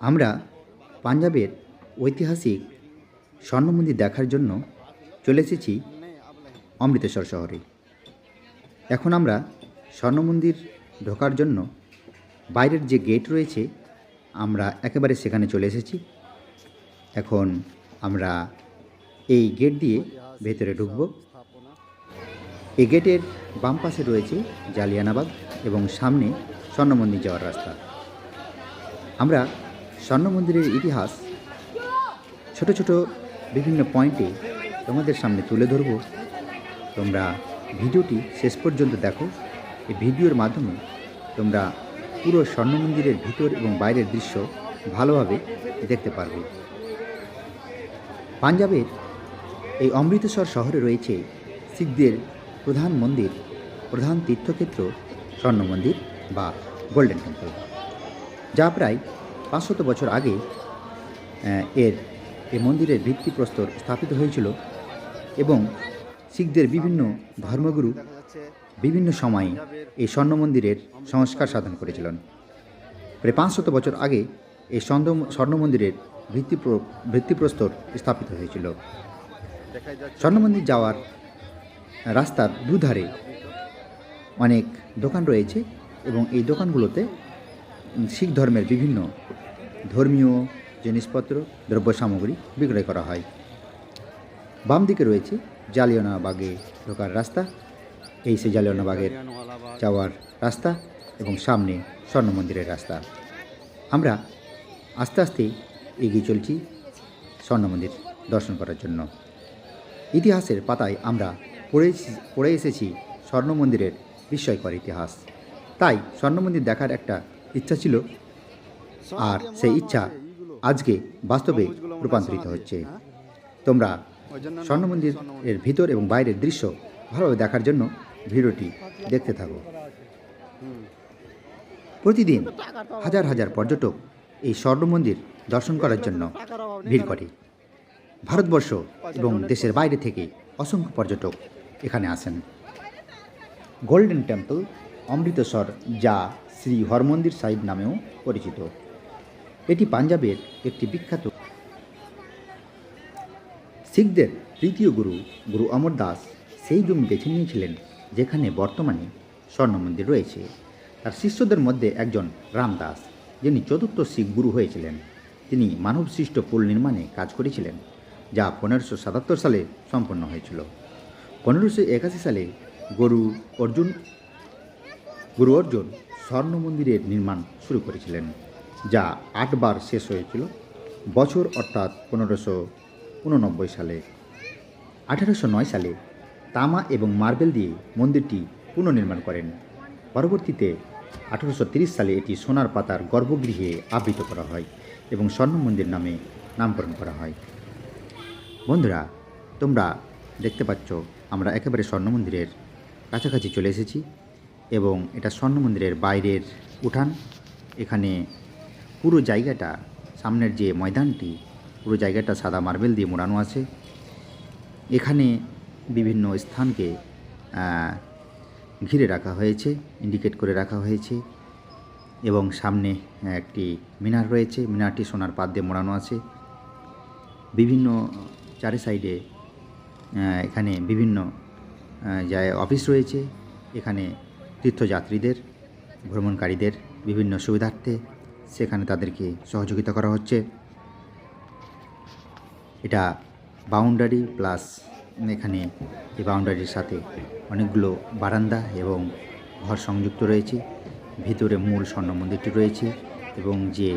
আমরা পাঞ্জাবের ঐতিহাসিক স্বর্ণ মন্দির দেখার জন্য চলে এসেছি অমৃতসর শহরে। এখন আমরা স্বর্ণ মন্দির ঢোকার জন্য বাইরের যে গেট রয়েছে, আমরা একেবারে সেখানে চলে এসেছি। এখন আমরা এই গেট দিয়ে ভেতরে ঢুকব। এই গেটের বাম পাশে রয়েছে জালিয়ানাবাগ এবং সামনে স্বর্ণ মন্দির যাওয়ার রাস্তা। আমরা স্বর্ণ মন্দিরের ইতিহাস, ছোট ছোট বিভিন্ন পয়েন্টে তোমাদের সামনে তুলে ধরব। তোমরা ভিডিওটি শেষ পর্যন্ত দেখো। এই ভিডিওর মাধ্যমে তোমরা পুরো স্বর্ণ মন্দিরের ভিতর এবং বাইরের দৃশ্য ভালোভাবে দেখতে পারবে। পাঞ্জাবের এই অমৃতসর শহরে রয়েছে শিখদের প্রধান মন্দির, প্রধান তীর্থক্ষেত্র স্বর্ণ মন্দির বা গোল্ডেন টেম্পল, যা প্রায় পাঁচশত বছর আগে এর এই মন্দিরের ভিত্তিপ্রস্তর স্থাপিত হয়েছিল এবং শিখদের বিভিন্ন ধর্মগুরু বিভিন্ন সময়ে এই স্বর্ণ মন্দিরের সংস্কার সাধন করেছিলেন। প্রায় পাঁচশত বছর আগে এই স্বর্ণ মন্দিরের ভিত্তিপ্র- ভিত্তিপ্রস্তর স্থাপিত হয়েছিল। স্বর্ণ মন্দির যাওয়ার রাস্তার দুধারে অনেক দোকান রয়েছে এবং এই দোকানগুলোতে শিখ ধর্মের বিভিন্ন ধর্মীয় জিনিসপত্র দ্রব্য সামগ্রী বিক্রয় করা হয়। বাম দিকে রয়েছে জালিয়ানাবাগে ঢোকার রাস্তা। এই সে জালিয়ানাবাগের যাওয়ার রাস্তা এবং সামনে স্বর্ণ মন্দিরের রাস্তা। আমরা আস্তে আস্তে এগিয়ে চলছি স্বর্ণ মন্দির দর্শন করার জন্য। ইতিহাসের পাতায় আমরা পড়ে পড়ে এসেছি স্বর্ণ মন্দিরের বিস্ময়কর ইতিহাস। তাই স্বর্ণ মন্দির দেখার একটা ইচ্ছা ছিল আর সেই ইচ্ছা আজকে বাস্তবে রূপান্তরিত হচ্ছে। তোমরা স্বর্ণ মন্দিরের ভিতর এবং বাইরের দৃশ্য ভালোভাবে দেখার জন্য ভিডিওটি দেখতে থাকো। প্রতিদিন হাজার হাজার পর্যটক এই স্বর্ণ মন্দির দর্শন করার জন্য ভিড় করে। ভারতবর্ষ এবং দেশের বাইরে থেকে অসংখ্য পর্যটক এখানে আসেন। গোল্ডেন টেম্পল, অমৃতসর যা শ্রী হরমন্দির সাহিব নামেও পরিচিত। এটি পাঞ্জাবের একটি বিখ্যাত শিখদের তৃতীয় গুরু গুরু অমর দাস সেই জমি বেছে নিয়েছিলেন, যেখানে বর্তমানে স্বর্ণ মন্দির রয়েছে। তার শিষ্যদের মধ্যে একজন রামদাস যিনি চতুর্থ শিখ গুরু হয়েছিলেন। তিনি মানবসৃষ্ট পুল নির্মাণে কাজ করেছিলেন, যা পনেরোশো সাতাত্তর সালে সম্পন্ন হয়েছিল। পনেরোশো একাশি সালে গুরু অর্জুন গুরু অর্জুন স্বর্ণ মন্দিরের নির্মাণ শুরু করেছিলেন। যা আটবার শেষ হয়েছিল, বছর অর্থাৎ পনেরোশো উননব্বই সালে। আঠারোশো নয় সালে তামা এবং মার্বেল দিয়ে মন্দিরটি পুনর্নির্মাণ করেন। পরবর্তীতে আঠারোশো সালে এটি সোনার পাতার গর্ভগৃহে আবৃত করা হয় এবং স্বর্ণ মন্দির নামে নামকরণ করা হয়। বন্ধুরা, তোমরা দেখতে পাচ্ছ, আমরা একেবারে স্বর্ণ মন্দিরের কাছাকাছি চলে এসেছি এবং এটা স্বর্ণ মন্দিরের বাইরের উঠান। এখানে পুরো জায়গাটা, সামনের যে ময়দানটি, পুরো জায়গাটা সাদা মার্বেল দিয়ে মোড়ানো আছে। এখানে বিভিন্ন স্থানকে ঘিরে রাখা হয়েছে ইন্ডিকেট করে রাখা হয়েছে এবং সামনে একটি মিনার রয়েছে। মিনারটি সোনার পাত দিয়ে মোড়ানো আছে। বিভিন্ন চারি সাইডে এখানে বিভিন্ন জায়গায় অফিস রয়েছে। এখানে তীর্থযাত্রীদের, ভ্রমণকারীদের, বিভিন্ন সুবিধার্থে সেখানে তাদেরকে সহযোগিতা করা হচ্ছে। এটা বাউন্ডারি প্লাস এখানে এই বাউন্ডারির সাথে অনেকগুলো বারান্দা এবং ঘর সংযুক্ত রয়েছে। ভিতরে মূল স্বর্ণ মন্দিরটি রয়েছে এবং যে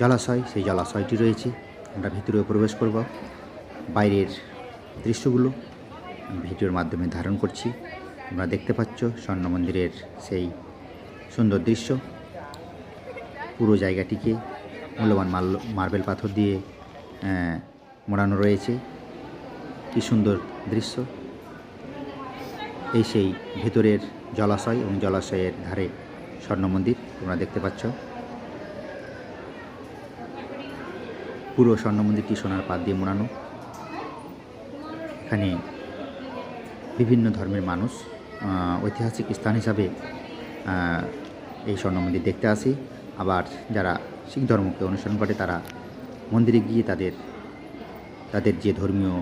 জলাশয়, সেই জলাশয়টি রয়েছে। আমরা ভিতরে প্রবেশ করব। বাইরের দৃশ্যগুলো ভিডিওর মাধ্যমে ধারণ করছি। তোমরা দেখতে পাচ্ছ স্বর্ণ মন্দিরের সেই সুন্দর দৃশ্য। পুরো জায়গাটিকে মূল্যবান মাল, মার্বেল পাথর দিয়ে মোড়ানো রয়েছে। কি সুন্দর দৃশ্য। এই সেই ভেতরের জলাশয় এবং জলাশয়ের ধারে স্বর্ণ মন্দির, তোমরা দেখতে পাচ্ছ। পুরো স্বর্ণ মন্দিরটি সোনার পাত দিয়ে মোড়ানো। এখানে বিভিন্ন ধর্মের মানুষ ঐতিহাসিক স্থান হিসাবে এই স্বর্ণ মন্দির দেখতে আসে। আবার যারা শিখ ধর্মকে অনুসরণ করে তারা মন্দিরে গিয়ে তাদের তাদের যে ধর্মীয়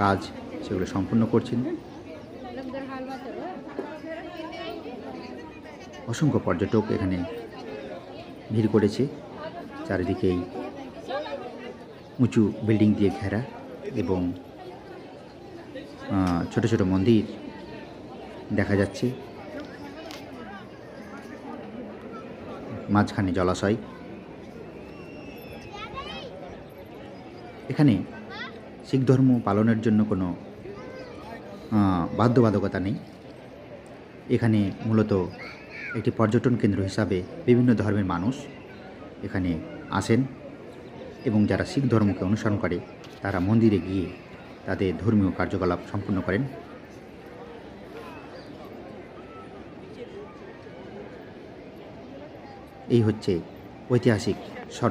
কাজ সেগুলো সম্পূর্ণ করছেন। অসংখ্য পর্যটক এখানে ভিড় করেছে, চারিদিকেই উঁচু বিল্ডিং দিয়ে ঘেরা এবং ছোট ছোট মন্দির দেখা যাচ্ছে। মাঝখানে জলাশয়। এখানে শিখ ধর্ম পালনের জন্য কোনো বাধ্যবাধকতা নেই। এখানে মূলত একটি পর্যটন কেন্দ্র হিসাবে বিভিন্ন ধর্মের মানুষ এখানে আসেন এবং যারা শিখ ধর্মকে অনুসরণ করে, তারা মন্দিরে গিয়ে তাদের ধর্মীয় কার্যকলাপ সম্পূর্ণ করেন। এই হচ্ছে ঐতিহাসিক স্বর্ণ